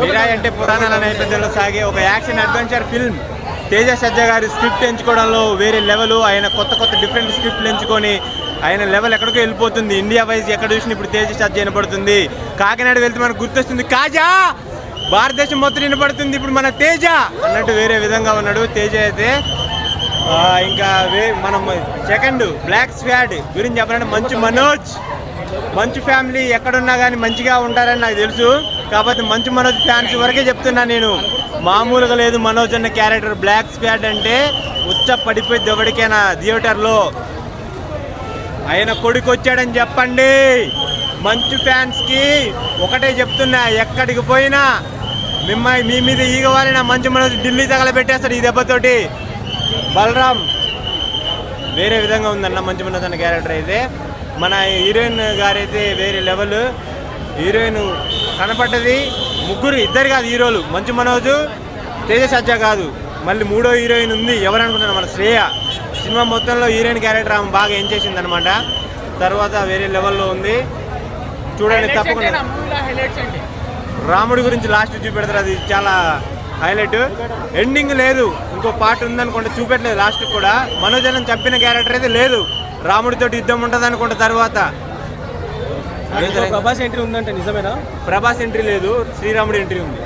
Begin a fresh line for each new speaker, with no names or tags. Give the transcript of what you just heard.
Mirai అంటే పురాణాల నేపథ్యంలో సాగే ఒక action adventure film. Teja Sajja గారి స్క్రిప్ట్ ఎంచుకోవడంలో వేరే లెవెల్ ఆయన కొత్త కొత్త డిఫరెంట్ స్క్రిప్ట్లు ఎంచుకొని ఆయన లెవెల్ ఎక్కడికో వెళ్ళిపోతుంది. ఇండియా వైజ్ ఎక్కడ చూసినా ఇప్పుడు తేజ సజ్జ వినపడుతుంది. కాకినాడ వెళ్తే మనకు గుర్తొస్తుంది కాజా! భారతదేశం మొత్తం వినపడుతుంది ఇప్పుడు మన తేజ! అన్నట్టు వేరే విధంగా ఉన్నాడు తేజ అయితే. ఇంకా వే మనం సెకండ్ బ్లాక్ స్వాడ్ గురించి చెప్పాలంటే మంచు మనోజ్. మంచు ఫ్యామిలీ ఎక్కడున్నా కానీ మంచిగా ఉంటారని నాకు తెలుసు. కాకపోతే మంచు మనోజ్ ఫ్యాన్స్ వరకే చెప్తున్నా నేను. మామూలుగా లేదు మనోజ్ అన్న క్యారెక్టర్. బ్లాక్ స్వాడ్ అంటే ఉచ్చ పడిపోయింది ఎవరికైనా థియేటర్లో. ఆయన కొడుకు వచ్చాడని చెప్పండి. మంచు ఫ్యాన్స్కి ఒకటే చెప్తున్నా ఎక్కడికి పోయినా మిమ్మల్ని మీ మీద ఈగవాలిన మంచు మనోజ్ ఢిల్లీ తగలబెట్టేస్తాడు ఈ దెబ్బతోటి. బలరాం వేరే విధంగా ఉందన్న మంచి మనోజ్ అన్న క్యారెక్టర్ అయితే. మన హీరోయిన్ గారైతే వేరే లెవెల్. హీరోయిన్ కనపడ్డది. ముగ్గురు ఇద్దరు కాదు హీరోలు. మంచు మనోజు తేజ సజ్జా కాదు. మళ్ళీ మూడో హీరోయిన్ ఉంది. ఎవరు మన శ్రేయ. సినిమా మొత్తంలో హీరోయిన్ క్యారెక్టర్ ఆమె బాగా ఏం చేసింది అనమాట తర్వాత వేరే లెవెల్లో ఉంది. చూడండి తప్పకుండా. రాముడి గురించి లాస్ట్ చూపెడతారు. అది చాలా హైలైట్ ఎండింగ్ లేదు. ఇంకో పార్ట్ ఉందనుకుంటే చూపెట్టలేదు. లాస్ట్ కూడా. మనోజనం చంపిన క్యారెక్టర్ అయితే లేదు. రాముడితో యుద్ధం ఉంటుంది అనుకుంటే తర్వాత.
ప్రభాస్ ఎంట్రీ ఉందంటే నిజమేనా?
ప్రభాస్ ఎంట్రీ లేదు శ్రీరాముడి ఎంట్రీ ఉంది.